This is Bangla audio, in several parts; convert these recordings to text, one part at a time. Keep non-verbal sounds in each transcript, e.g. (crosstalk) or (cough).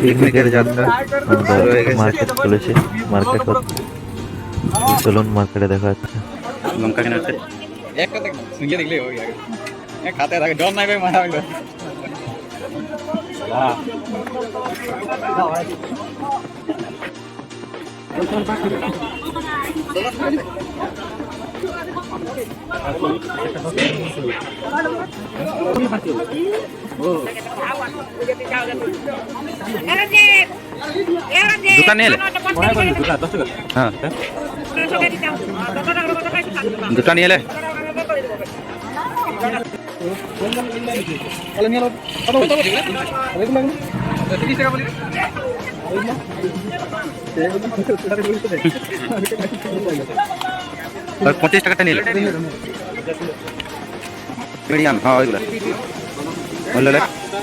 পিকনিকের যাত্রা মার্কেট চলেছি। মার্কেট চলুন মার্কেটে দেখা যাচ্ছে। লঙ্কা কেনার আছে একটা দেখ সঙ্গে দেখলে হয়ে যাবে খাতে থাকে ডর নাই ভাই মারা হইল। দোকান এলে। হ্যাঁ। দুটা নিয়ে এলে। তাহলে নিয়ে নাও কত কত দেখুন না 30 টাকা বলি আর পঁচিশ টাকাটা নিয়ে এলে। মিডিয়াম হ্যাঁ ওইগুলো। ওইগুলো লে।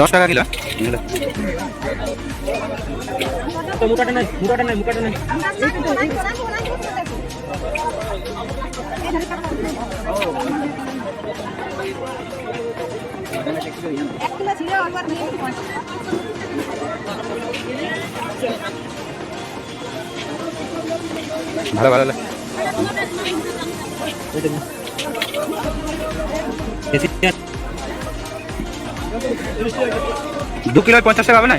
দশ টাকা কিলো এলে। এক কিলো ছিল একবার নিয়ে ভালো ভালো। দু কিলো পঞ্চাশ টাকা হবে না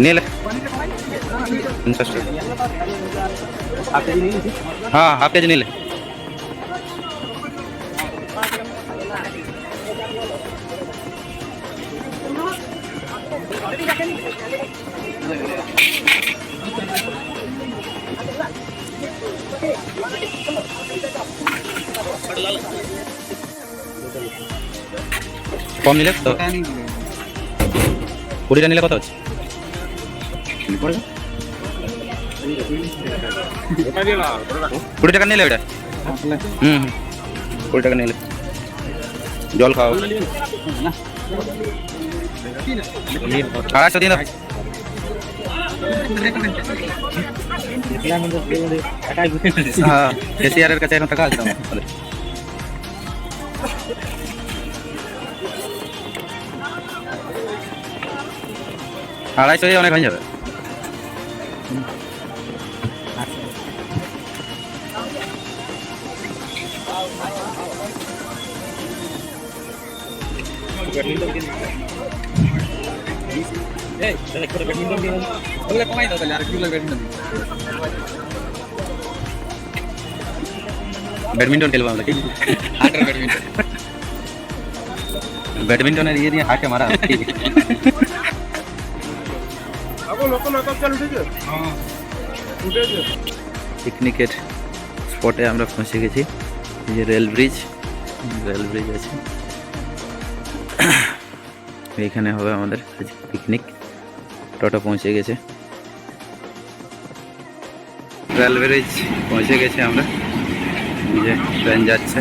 নিয়ে লে। পঞ্চাশ টাকা হ্যাঁ হাফ কম নিলে তো কুড়িটা নিলে কত হচ্ছে? কুড়ি টাকা নিলে ওটা হুম হুম। কুড়ি টাকা নিলে। জল খাও। আড়াইশো দিন দাও। হ্যাঁ। কেসিআরের কাছে এখন টাকা আছে আড়াইশো অনেক হয়ে যাবে। কমাই দাও তাহলে আর কি ব্যাডমিন্টন ব্যাডমিন্টন খেলব আমরা। ব্যাডমিন্টন। ব্যাডমিন্টনের ইয়ে দিয়ে হাঁকে মারা। (laughs) পিকনিকের স্পটে আমরা পৌঁছে গেছি। যে রেল ব্রিজ রেল ব্রিজ আছে। এইখানে হবে আমাদের পিকনিক টোটো পৌঁছে গেছে। রেল ব্রিজ পৌঁছে গেছে আমরা। যে ট্রেন যাচ্ছে।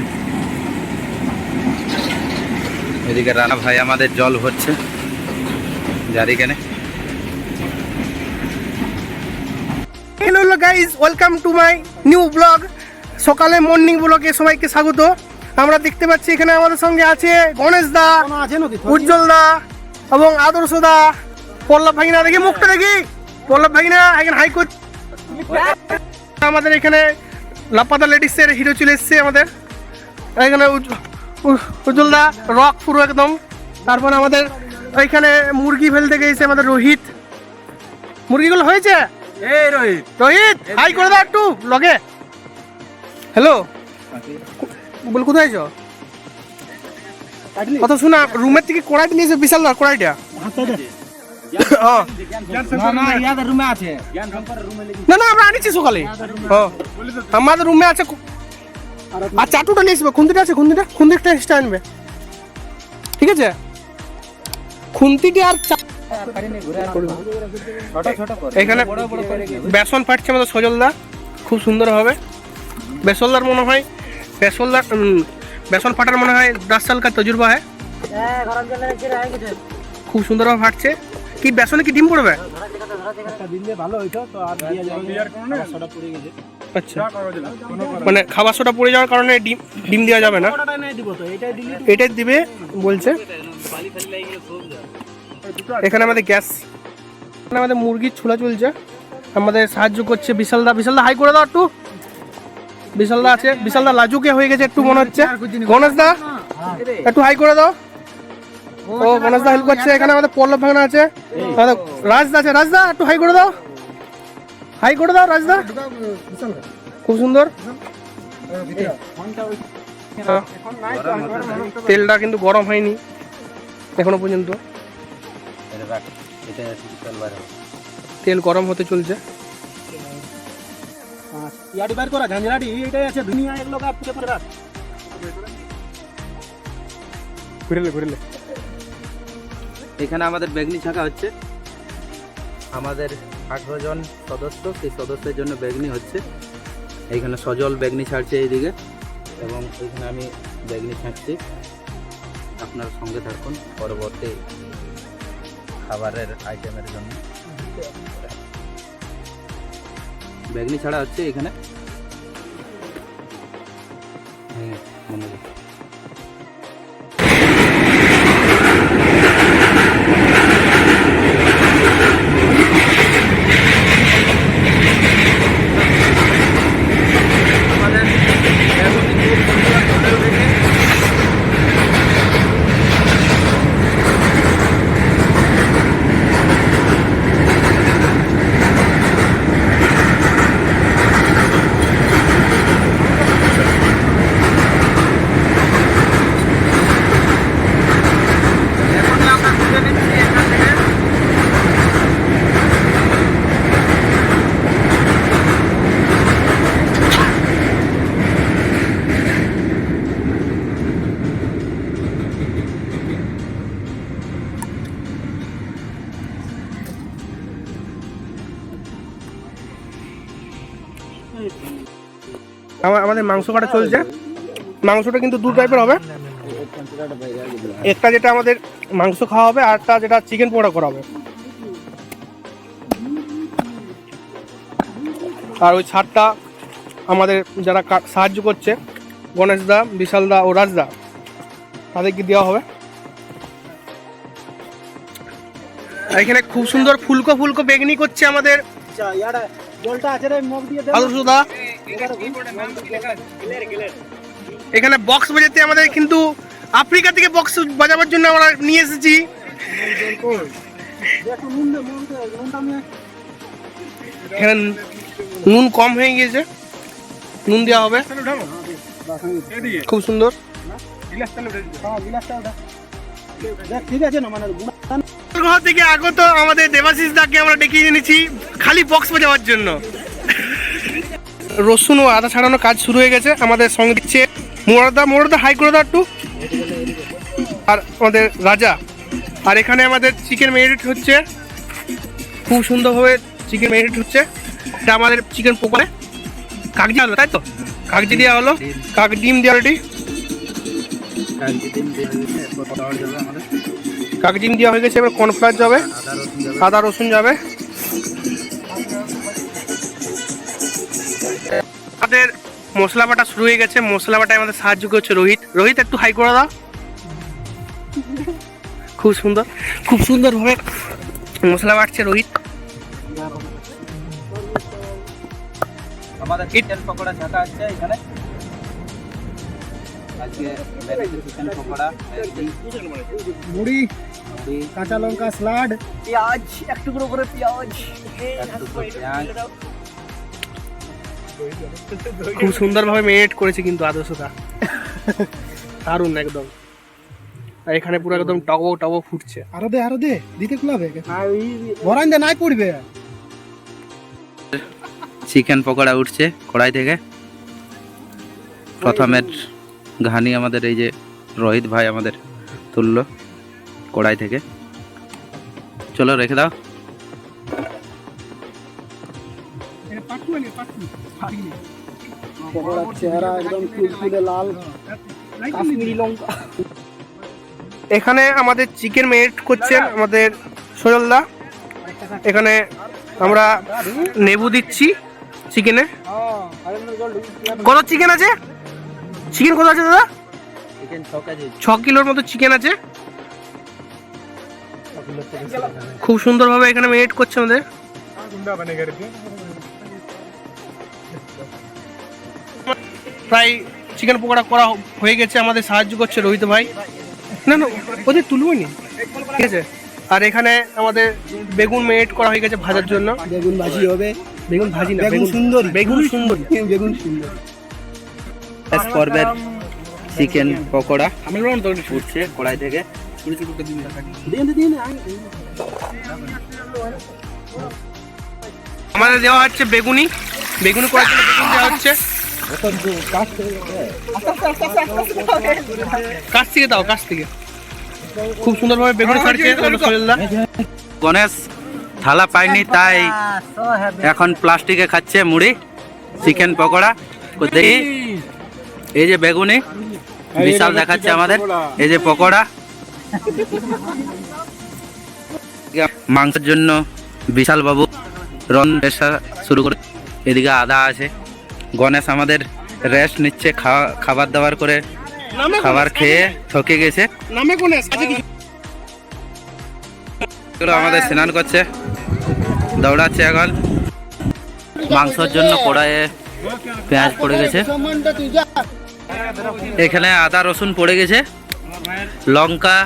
এদিকে রানা ভাই আমাদের জল ভরছে। যারি কেনে hello guys welcome to my new blog সকালে মর্নিং ব্লগে সবাইকে স্বাগত। আমরা দেখতে পাচ্ছি এখানে আমাদের সঙ্গে আছে গণেশ দা উজ্জ্বল দা এবং আদর্শ দা। পল্লব ভাগিনা দেখি মুখটা দেখি। পল্লব ভাগিনা এখানে হাই কোর্ট আমাদের এখানে লাপাতা লেডিসের হিরো চলে এসছে আমাদের। এখানে উজ্জ্বল দা রক পুরো একদম। তারপর আমাদের ওইখানে মুরগি ফেলতে গেছে আমাদের রোহিত। মুরগিগুলো হয়েছে? এই রোহিত। রোহিত হাই করে দাও একটু লগে। হ্যালো বল কোথায় আছো? কত শোনা রুমের থেকে কড়াইটা নিয়েছে বিশাল না কড়াইটা। হ্যাঁ না না ইয়াদের রুমে আছে। না না আমরা আনিছি সকালে। হ্যাঁ আমাদের রুমে আছে আর চাটুটা নিয়ে আসবে খুন্তিটা আছে খুন্তিটা খুন্তিটা এক্সট্রা আনবে। ঠিক আছে? খুন্তিটি আর এখানে বেসন ফাটছে আমাদের সজলদা। খুব সুন্দর হবে। বেসলদার মনে হয় বেসলদার বেসন ফাটার মনে হয় দশ সাল কার তজুর্বা হয়। খুব সুন্দরভাবে ফাটছে। কি বেসনে কি ডিম পড়বে? আচ্ছা। মানে খাবার সোটা পড়ে যাওয়ার কারণে ডিম ডিম দেওয়া যাবে না। এটাই দিবে বলছে। এখানে আমাদের গ্যাস। এখানে আমাদের মুরগির ছোলা চলছে। আমাদের সাহায্য করছে বিশালদা। বিশালদা হাই করে দাও একটু। বিশালদা আছে। বিশালদা লাজুকে হয়ে গেছে একটু মনে হচ্ছে। গণেশদা একটু হাই করে দাও। ও গণেশদা হেল্প করছে। এখানে আমাদের পল্লব ভাঙনা আছে। রাজদা আছে। রাজদা একটু হাই করে দাও। হাই করে দাও রাজদা খুব সুন্দর। তেলটা কিন্তু গরম হয়নি এখনও পর্যন্ত। তেল গরম হতে চলছে। ইয়াডি বার করা আছে দুনিয়া এক লোক আপনি করে রাখ ঘুরেলে ঘুরেলে এখানে আমাদের বেগনি ছাকা হচ্ছে। আমাদের আঠেরো জন সদস্য সেই সদস্যের জন্য বেগনি হচ্ছে। এইখানে সজল বেগনি ছাড়ছে এইদিকে এবং এখানে আমি বেগনি ছাড়ছি আপনার সঙ্গে থাকুন পরবর্তী খাবারের আইটেমের জন্য। বেগনি ছাড়া হচ্ছে এখানে? আমা- আমাদের মাংস কাটা চলছে। মাংসটা কিন্তু দু টাইপের হবে। একটা যেটা আমাদের মাংস খাওয়া হবে আর একটা যেটা চিকেন পোড়া করা হবে। আর ওই ছাড়টা আমাদের যারা সাহায্য করছে গণেশদা বিশালদা ও রাজদা তাদেরকে দেওয়া হবে। এখানে খুব সুন্দর ফুলকো ফুলকো বেগনি করছে আমাদের। জলটা আছে এখানে বক্স বাজাতে আমাদের কিন্তু আফ্রিকা থেকে বক্স বাজাবার জন্য আমরা নিয়ে এসেছি। এখানে নুন কম হয়ে গিয়েছে। নুন দেওয়া হবে। খুব সুন্দর। থেকে আগত আমাদের দেবাশিস দাকে আমরা ডেকে এনেছি। খালি বক্স বাজাবার জন্য। রসুন ও আদা ছাড়ানো কাজ শুরু হয়ে গেছে। আমাদের সঙ্গে দিচ্ছে মোরদা মোরদা, হাই করে দাও একটু। আর আমাদের রাজা। আর এখানে আমাদের চিকেন ম্যারিনেট হচ্ছে। খুব সুন্দরভাবে চিকেন ম্যারিনেট হচ্ছে। এটা আমাদের চিকেন পোকারে কাগজি হলো তাই তো? কাগজি দেওয়া হলো। কাক ডিম দেওয়া রেডি কাক ডিম দেওয়া হয়ে গেছে, এবার কর্নফ্লাওয়ার যাবে। আদা, রসুন যাবে। আমাদের মশলা বাটা শুরু হয়ে গেছে। মশলা বাটায় আমাদের সাহায্য করছে রোহিত। রোহিত একটু হাই করে দাও। খুব সুন্দর। খুব সুন্দরভাবে মশলা বাটছে রোহিত। আমাদের চিকেন পকোড়া ছাকা আছে এখানে। আজকে চিকেন পকোড়া মুড়ি কাঁচা লঙ্কা স্লাড পেঁয়াজ একটু করে পেঁয়াজ। খুব সুন্দরভাবে মেরিনেট করেছে কিন্তু আদর্শতা দারুণ একদম। আর এখানে পুরো একদম টবো টবো ফুটছে। আরও দে আরও দে দিতে কুলাবে বরাইন দে নাই পড়বে। চিকেন পকোড়া উঠছে কড়াই থেকে। প্রথমের ঘানি আমাদের এই যে রোহিত ভাই আমাদের তুললো কড়াই থেকে। চলো রেখে দাও। চেহারা একদম ফুলফুলে লাল কাশ্মীরি লঙ্কা। এখানে আমাদের চিকেন মেট করছেন আমাদের সোজলদা এখানে আমরা নেবু দিচ্ছি চিকেনে। কত চিকেন আছে? চিকেন কত আছে দাদা? ছ ছ কিলোর মতো চিকেন আছে। খুব সুন্দরভাবে এখানে মেরিট করছে আমাদের। প্রায় চিকেন পকোড়া করা হয়ে গেছে আমাদের সাহায্য করছে রোহিত ভাই। না না ওদের তুলবই নি ঠিক আছে? আর এখানে আমাদের বেগুন মেরিট করা হয়ে গেছে ভাজার জন্য। বেগুন ভাজি হবে। বেগুন ভাজি না বেগুন সুন্দর। বেগুন সুন্দর। বেগুন সুন্দর। পর্বের চিকেন পকোড়া উঠছে কড়াই থেকে। আমাদের দেওয়া হচ্ছে বেগুনি। বেগুনি করার জন্য বেগুন দেওয়া হচ্ছে। কাছ থেকে দাও কাছ থেকে। খুব সুন্দরভাবে বেগুন ছাড়ছে আমাদের গণেশ থালা পাইনি তাই এখন প্লাস্টিকে খাচ্ছে মুড়ি চিকেন পকোড়া। দেখি এই যে বেগুনি বিশাল দেখাচ্ছে আমাদের। এই যে পকোড়া। মাংসের জন্য বিশাল বাবু রন পেশা শুরু করে এদিকে আদা আছে। গণেশ আমাদের রেস্ট নিচ্ছে খাওয়া খাবার দাবার করে খাবার খেয়ে থকে গেছে। আমাদের স্নান করছে দৌড়াচ্ছে এখন। মাংসর জন্য কড়াইয়ে পেঁয়াজ পড়ে গেছে। এখানে আদা রসুন পড়ে গেছে। লঙ্কা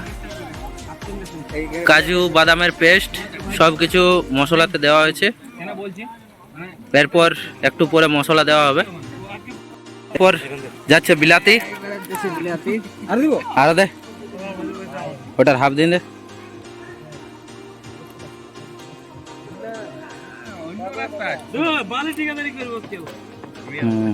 কাজু বাদামের পেস্ট সব কিছু মশলাতে দেওয়া হয়েছে। এরপর একটু পরে মশলা দেওয়া হবে। এরপর যাচ্ছে বিলাতি। আরও দে, ওটার হাফ দিন দে। হুম।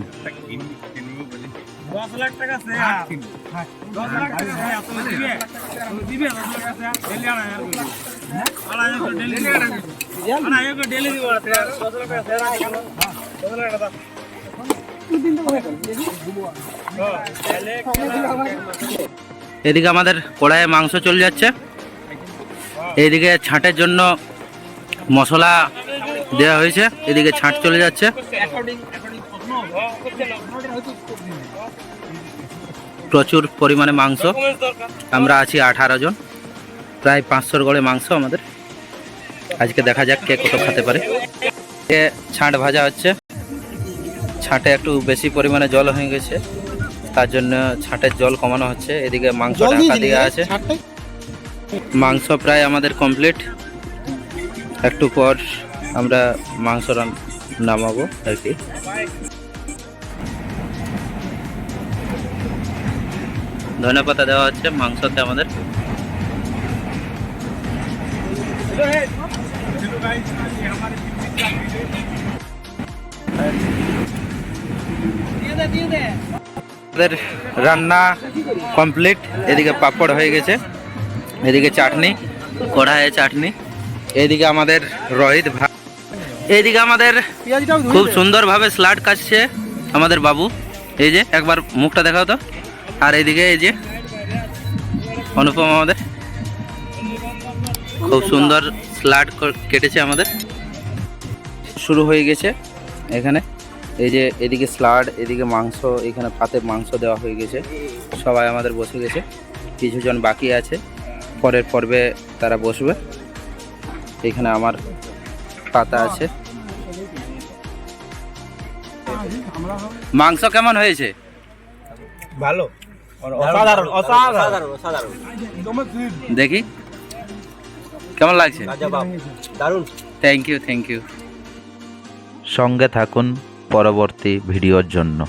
এদিকে আমাদের কড়াইয়ে মাংস চলে যাচ্ছে। এইদিকে ছাঁটের জন্য মশলা দেওয়া হয়েছে। এদিকে ছাঁট চলে যাচ্ছে। প্রচুর পরিমাণে মাংস। আমরা আছি আঠারো জন। প্রায় পাঁচশোর গড়ে মাংস আমাদের। আজকে দেখা যাক কে কত খেতে পারে। ছাঁট ভাজা হচ্ছে। ছাঁটে একটু বেশি পরিমাণে জল হয়ে গেছে। তার জন্য ছাঁটের জল কমানো হচ্ছে। এদিকে মাংস ঢাকা দেওয়া আছে। মাংস প্রায় আমাদের কমপ্লিট একটু পর আমরা মাংস নামাবো আর কি। ধনে পাতা দেওয়া হচ্ছে মাংসতে আমাদের। রান্না কমপ্লিট এদিকে পাপড় হয়ে গেছে, এদিকে চাটনি, কড়াইয়ে চাটনি, এদিকে আমাদের রোহিত ভাই এইদিকে আমাদের খুব। সুন্দরভাবে স্লাড কাটছে আমাদের বাবু এই যে, একবার মুখটা দেখাও তো আর এইদিকে এই যে, অনুপম আমাদের খুব সুন্দর স্লাড কেটেছে আমাদের। শুরু হয়ে গেছে এখানে। এই যে এদিকে স্লাড এদিকে মাংস এখানে পাতে মাংস দেওয়া হয়ে গেছে। সবাই আমাদের বসে গেছে। কিছুজন বাকি আছে। পরের পর্বে তারা বসবে। এখানে আমার পাতা আছে। মাংস কেমন হয়েছে? ভালো। অসাধারণ অসাধারণ। দেখি। কেমন লাগছে? থ্যাংক ইউ থ্যাংক ইউ সঙ্গে থাকুন পরবর্তী ভিডিওর জন্য।